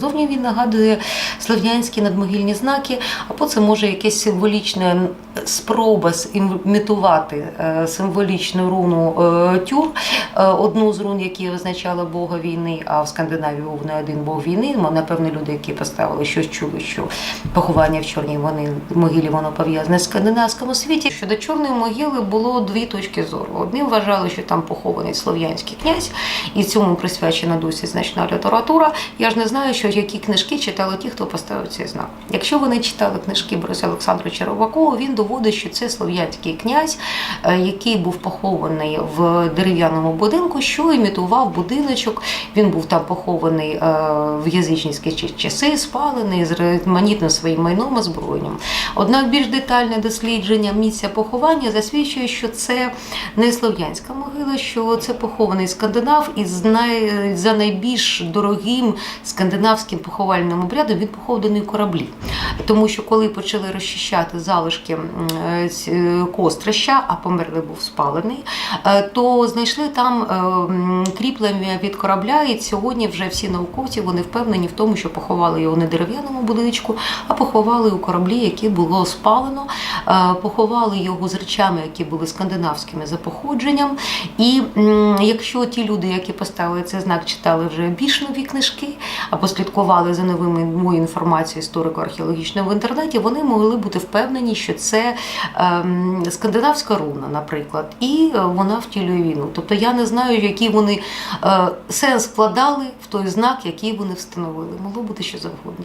Зовні він нагадує слов'янські надмогильні знаки, або це може якесь символічне спроба імітувати е, символічну руну е, тюр, е, одну з рун, які означала Бога війни, а в Скандинавії був не один Бог війни. Напевно, люди, які поставили щось чули, що поховання в чорній вони, могилі воно пов'язане з скандинавському світі. Щодо чорної могили було дві точки зору. Одні вважали, що там похований слов'янський князь, і цьому присвячена досі значна література. Я ж не знаю, що які книжки читали ті, хто поставив цей знак. Якщо вони читали книжки Бориса Олександровича Ровакова, він доводить, що це слов'янський князь, е, який був похований в дерев'яному будинку, що імітував будиночок. Він був там похований е, в язичницькі часи, спалений з різноманітним своїм майном і зброєнням. Однак більш детальне дослідження місця поховання засвідчує, що це не слов'янська могила, що це похований скандинав, і най... за найбільш дорогим скандинавським поховальним обрядом він похований кораблі. Тому що коли почали розчищати залишки е, е, кострища, а померлий був спалений, е, то знайшли там кріплення від корабля, і сьогодні вже всі науковці вони впевнені в тому, що поховали його не дерев'яному будиночку, а поховали у кораблі, який було спалено, поховали його з речами, які були скандинавськими за походженням. І якщо ті люди, які поставили цей знак, читали вже більш нові книжки або слідкували за новими мою інформацією історико-археологічною в інтернеті, вони могли бути впевнені, що це ем, скандинавська руна, наприклад, і е, вона втілює війну. Тобто я не знаю, який вони е, сенс вкладали в той знак, який вони встановили. Могло бути що завгодно.